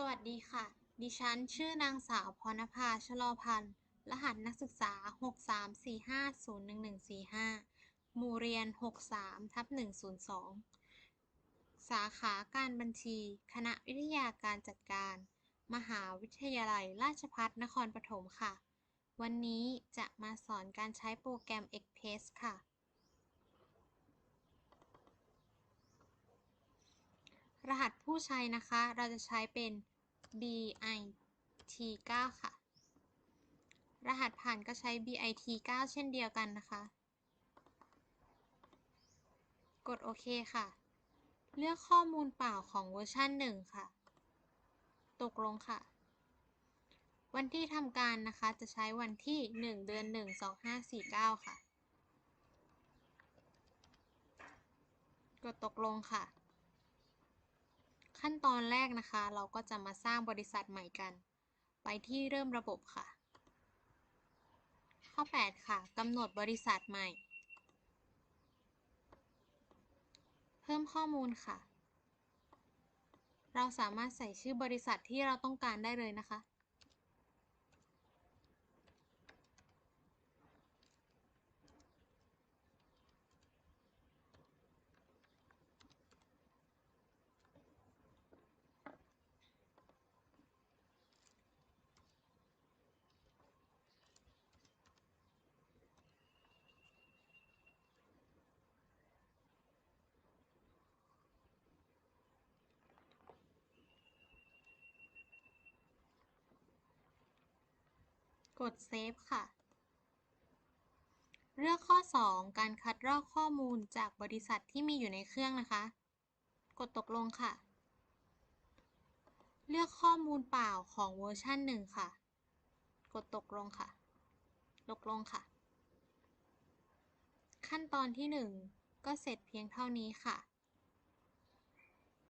สวัสดีค่ะ ดิฉันชื่อนางสาวพรณภาชลอพันธ์ รหัสนักศึกษา 634501145 หมู่เรียน 63ทับ102 สาขาการบัญชี คณะวิทยาการจัดการ มหาวิทยาลัยราชภัฏนครปฐมค่ะ วันนี้จะมาสอนการใช้โปรแกรม Express ค่ะ รหัสผู้ใช้นะคะ เราจะใช้เป็น BIT9 ค่ะ รหัสผ่านก็ใช้ BIT9 เช่นเดียวกันนะคะ กดโอเคค่ะ เลือกข้อมูลเปล่าของเวอร์ชัน1 ค่ะ ตกลงค่ะ วันที่ทำการนะคะจะใช้วันที่ 1 เดือน 1 2549 ค่ะ กดตกลงค่ะ ขั้นตอนแรกนะคะ เราก็จะมาสร้างบริษัทใหม่กัน ไปที่เริ่มระบบค่ะ ข้อ 8 ค่ะกำหนดบริษัทใหม่ เพิ่มข้อมูลค่ะ เราสามารถใส่ชื่อบริษัทที่เราต้องการได้เลยนะคะ กดเซฟค่ะ เลือกข้อ 2 การคัดลอกข้อมูลจากบริษัทที่มีอยู่ในเครื่องนะคะ กดตกลงค่ะ เลือกข้อมูลเปล่าของเวอร์ชัน1ค่ะ กดตกลงค่ะ ตกลงค่ะ ขั้นตอนที่ 1 ก็เสร็จเพียงเท่านี้ค่ะ